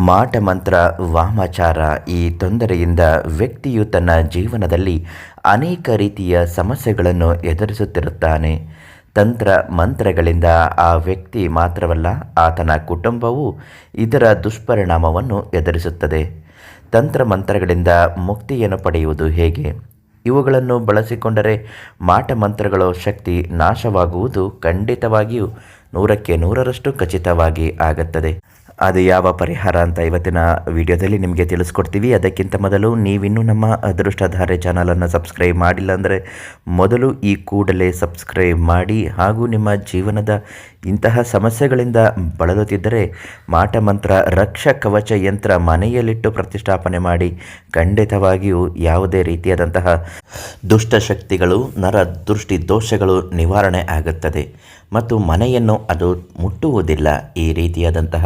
ಮಾಟ ಮಂತ್ರ ವಾಮಾಚಾರ ಈ ತೊಂದರೆಯಿಂದ ವ್ಯಕ್ತಿಯು ತನ್ನ ಜೀವನದಲ್ಲಿ ಅನೇಕ ರೀತಿಯ ಸಮಸ್ಯೆಗಳನ್ನು ಎದುರಿಸುತ್ತಿರುತ್ತಾನೆ. ತಂತ್ರ ಮಂತ್ರಗಳಿಂದ ಆ ವ್ಯಕ್ತಿ ಮಾತ್ರವಲ್ಲ, ಆತನ ಕುಟುಂಬವು ಇದರ ದುಷ್ಪರಿಣಾಮವನ್ನು ಎದುರಿಸುತ್ತದೆ. ತಂತ್ರ ಮಂತ್ರಗಳಿಂದ ಮುಕ್ತಿಯನ್ನು ಪಡೆಯುವುದು ಹೇಗೆ? ಇವುಗಳನ್ನು ಬಳಸಿಕೊಂಡರೆ ಮಾಟ ಮಂತ್ರಗಳ ಶಕ್ತಿ ನಾಶವಾಗುವುದು ಖಂಡಿತವಾಗಿಯೂ ನೂರಕ್ಕೆ ನೂರರಷ್ಟು ಖಚಿತವಾಗಿ ಆಗುತ್ತದೆ. ಅದು ಯಾವ ಪರಿಹಾರ ಅಂತ ಇವತ್ತಿನ ವಿಡಿಯೋದಲ್ಲಿ ನಿಮಗೆ ತಿಳಿಸ್ಕೊಡ್ತೀವಿ. ಅದಕ್ಕಿಂತ ಮೊದಲು ನೀವಿನ್ನೂ ನಮ್ಮ ಅದೃಷ್ಟಧಾರೆ ಚಾನಲನ್ನು ಸಬ್ಸ್ಕ್ರೈಬ್ ಮಾಡಿಲ್ಲ ಅಂದರೆ ಮೊದಲು ಈ ಕೂಡಲೇ ಸಬ್ಸ್ಕ್ರೈಬ್ ಮಾಡಿ ಹಾಗೂ ನಿಮ್ಮ ಜೀವನದ ಇಂತಹ ಸಮಸ್ಯೆಗಳಿಂದ ಬಳಲುತ್ತಿದ್ದರೆ ಮಾಟ ಮಂತ್ರ, ರಕ್ಷ ಕವಚ ಯಂತ್ರ ಮನೆಯಲ್ಲಿಟ್ಟು ಪ್ರತಿಷ್ಠಾಪನೆ ಮಾಡಿ ಖಂಡಿತವಾಗಿಯೂ ಯಾವುದೇ ರೀತಿಯಾದಂತಹ ದುಷ್ಟಶಕ್ತಿಗಳು ನರ ದೃಷ್ಟಿ ದೋಷಗಳು ನಿವಾರಣೆ ಆಗುತ್ತದೆ. ಮತ್ತು ಮನೆಯನ್ನು ಅದು ಮುಟ್ಟುವುದಿಲ್ಲ. ಈ ರೀತಿಯಾದಂತಹ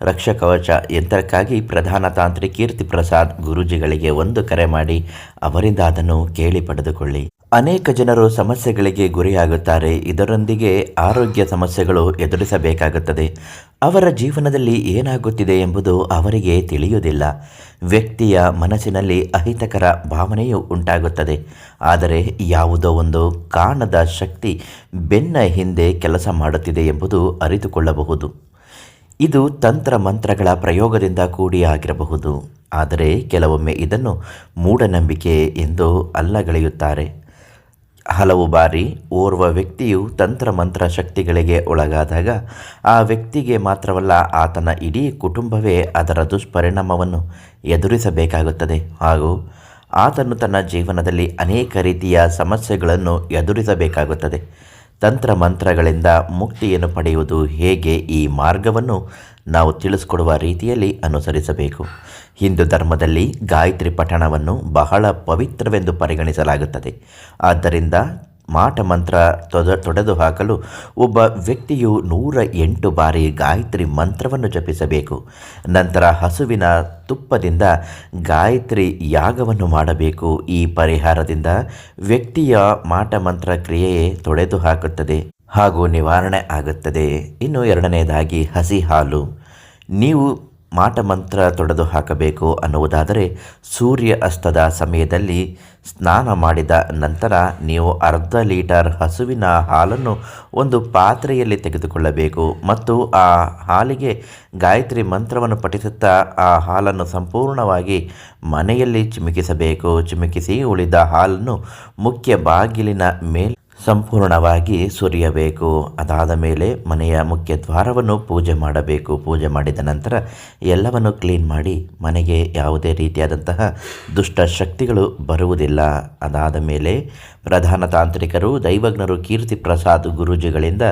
ರಕ್ಷಕವಚ ಯಂತ್ರಕ್ಕಾಗಿ ಪ್ರಧಾನ ತಾಂತ್ರಿ ಕೀರ್ತಿ ಪ್ರಸಾದ್ ಗುರೂಜಿಗಳಿಗೆ ಒಂದು ಕರೆ ಮಾಡಿ ಅವರಿಂದ ಅದನ್ನು ಕೇಳಿ ಪಡೆದುಕೊಳ್ಳಿ. ಅನೇಕ ಜನರು ಸಮಸ್ಯೆಗಳಿಗೆ ಗುರಿಯಾಗುತ್ತಾರೆ. ಇದರೊಂದಿಗೆ ಆರೋಗ್ಯ ಸಮಸ್ಯೆಗಳು ಎದುರಿಸಬೇಕಾಗುತ್ತದೆ. ಅವರ ಜೀವನದಲ್ಲಿ ಏನಾಗುತ್ತಿದೆ ಎಂಬುದು ಅವರಿಗೆ ತಿಳಿಯುವುದಿಲ್ಲ. ವ್ಯಕ್ತಿಯ ಮನಸ್ಸಿನಲ್ಲಿ ಅಹಿತಕರ ಭಾವನೆಯು ಉಂಟಾಗುತ್ತದೆ. ಆದರೆ ಯಾವುದೋ ಒಂದು ಕಾಣದ ಶಕ್ತಿ ಬೆನ್ನ ಹಿಂದೆ ಕೆಲಸ ಮಾಡುತ್ತಿದೆ ಎಂಬುದು ಅರಿತುಕೊಳ್ಳಬಹುದು. ಇದು ತಂತ್ರ ಮಂತ್ರಗಳ ಪ್ರಯೋಗದಿಂದ ಕೂಡಿ ಆಗಿರಬಹುದು ಆದರೆ ಕೆಲವೊಮ್ಮೆ ಇದನ್ನು ಮೂಢನಂಬಿಕೆ ಎಂದು ಅಲ್ಲಗಳೆಯುತ್ತಾರೆ. ಹಲವು ಬಾರಿ ಓರ್ವ ವ್ಯಕ್ತಿಯು ತಂತ್ರ ಮಂತ್ರ ಶಕ್ತಿಗಳಿಗೆ ಒಳಗಾದಾಗ ಆ ವ್ಯಕ್ತಿಗೆ ಮಾತ್ರವಲ್ಲ ಆತನ ಇಡೀ ಕುಟುಂಬವೇ ಅದರ ದುಷ್ಪರಿಣಾಮವನ್ನು ಎದುರಿಸಬೇಕಾಗುತ್ತದೆ ಹಾಗೂ ಆತನು ತನ್ನ ಜೀವನದಲ್ಲಿ ಅನೇಕ ರೀತಿಯ ಸಮಸ್ಯೆಗಳನ್ನು ಎದುರಿಸಬೇಕಾಗುತ್ತದೆ. ತಂತ್ರ ಮಂತ್ರಗಳಿಂದ ಮುಕ್ತಿಯನ್ನು ಪಡೆಯುವುದು ಹೇಗೆ ಈ ಮಾರ್ಗವನ್ನು ನಾವು ತಿಳಿಸ್ಕೊಡುವ ರೀತಿಯಲ್ಲಿ ಅನುಸರಿಸಬೇಕು. ಹಿಂದೂ ಧರ್ಮದಲ್ಲಿ ಗಾಯತ್ರಿ ಪಠಣವನ್ನು ಬಹಳ ಪವಿತ್ರವೆಂದು ಪರಿಗಣಿಸಲಾಗುತ್ತದೆ. ಆದ್ದರಿಂದ ಮಾಟ ಮಂತ್ರ ತೊದ, ತೊಡೆದು ಹಾಕಲು ಒಬ್ಬ ವ್ಯಕ್ತಿಯು ನೂರ ಎಂಟು ಬಾರಿ ಗಾಯತ್ರಿ ಮಂತ್ರವನ್ನು ಜಪಿಸಬೇಕು. ನಂತರ ಹಸುವಿನ ತುಪ್ಪದಿಂದ ಗಾಯತ್ರಿ ಯಾಗವನ್ನು ಮಾಡಬೇಕು. ಈ ಪರಿಹಾರದಿಂದ ವ್ಯಕ್ತಿಯ ಮಾಟ ಮಂತ್ರ ಕ್ರಿಯೆಯೇ ತೊಡೆದು ಹಾಕುತ್ತದೆ ಹಾಗೂ ನಿವಾರಣೆ ಆಗುತ್ತದೆ. ಇನ್ನು ಎರಡನೆಯದಾಗಿ ಹಸಿ ಹಾಲು. ನೀವು ಮಾಟ ಮಂತ್ರ ತೊಡೆದು ಹಾಕಬೇಕು ಅನ್ನುವುದಾದರೆ ಸೂರ್ಯ ಅಸ್ತದ ಸಮಯದಲ್ಲಿ ಸ್ನಾನ ಮಾಡಿದ ನಂತರ ನೀವು ಅರ್ಧ ಲೀಟರ್ ಹಸುವಿನ ಹಾಲನ್ನು ಒಂದು ಪಾತ್ರೆಯಲ್ಲಿ ತೆಗೆದುಕೊಳ್ಳಬೇಕು ಮತ್ತು ಆ ಹಾಲಿಗೆ ಗಾಯತ್ರಿ ಮಂತ್ರವನ್ನು ಪಠಿಸುತ್ತಾ ಆ ಹಾಲನ್ನು ಸಂಪೂರ್ಣವಾಗಿ ಮನೆಯಲ್ಲಿ ಚಿಮುಕಿಸಬೇಕು. ಚಿಮುಕಿಸಿ ಉಳಿದ ಹಾಲನ್ನು ಮುಖ್ಯ ಬಾಗಿಲಿನ ಮೇಲೆ ಸಂಪೂರ್ಣವಾಗಿ ಸುರಿಯಬೇಕು. ಅದಾದ ಮೇಲೆ ಮನೆಯ ಮುಖ್ಯ ದ್ವಾರವನ್ನು ಪೂಜೆ ಮಾಡಬೇಕು. ಪೂಜೆ ಮಾಡಿದ ನಂತರ ಎಲ್ಲವನ್ನು ಕ್ಲೀನ್ ಮಾಡಿ ಮನೆಗೆ ಯಾವುದೇ ರೀತಿಯಾದಂತಹ ದುಷ್ಟ ಶಕ್ತಿಗಳು ಬರುವುದಿಲ್ಲ. ಅದಾದ ಮೇಲೆ ಪ್ರಧಾನ ತಾಂತ್ರಿಕರು, ದೈವಜ್ಞರು, ಕೀರ್ತಿ ಪ್ರಸಾದ್ ಗುರುಜಿಗಳಿಂದ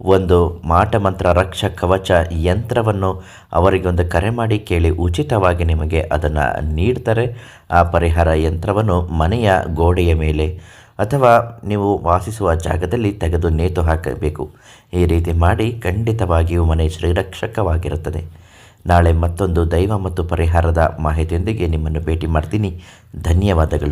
ಒಂದು ಮಾಟಮಂತ್ರ ರಕ್ಷ ಕವಚ ಯಂತ್ರವನ್ನು ಅವರಿಗೊಂದು ಕರೆ ಮಾಡಿ ಕೇಳಿ ಉಚಿತವಾಗಿ ನಿಮಗೆ ಅದನ್ನು ನೀಡ್ತಾರೆ. ಆ ಪರಿಹಾರ ಯಂತ್ರವನ್ನು ಮನೆಯ ಗೋಡೆಯ ಮೇಲೆ ಅಥವಾ ನೀವು ವಾಸಿಸುವ ಜಾಗದಲ್ಲಿ ತೆಗೆದು ನೇತು ಹಾಕಬೇಕು. ಈ ರೀತಿ ಮಾಡಿ ಖಂಡಿತವಾಗಿಯೂ ಮನೆ ಶ್ರೀರಕ್ಷಕವಾಗಿರುತ್ತದೆ. ನಾಳೆ ಮತ್ತೊಂದು ದೈವ ಮತ್ತು ಪರಿಹಾರದ ಮಾಹಿತಿಯೊಂದಿಗೆ ನಿಮ್ಮನ್ನು ಭೇಟಿ ಮಾಡ್ತೀನಿ. ಧನ್ಯವಾದಗಳು.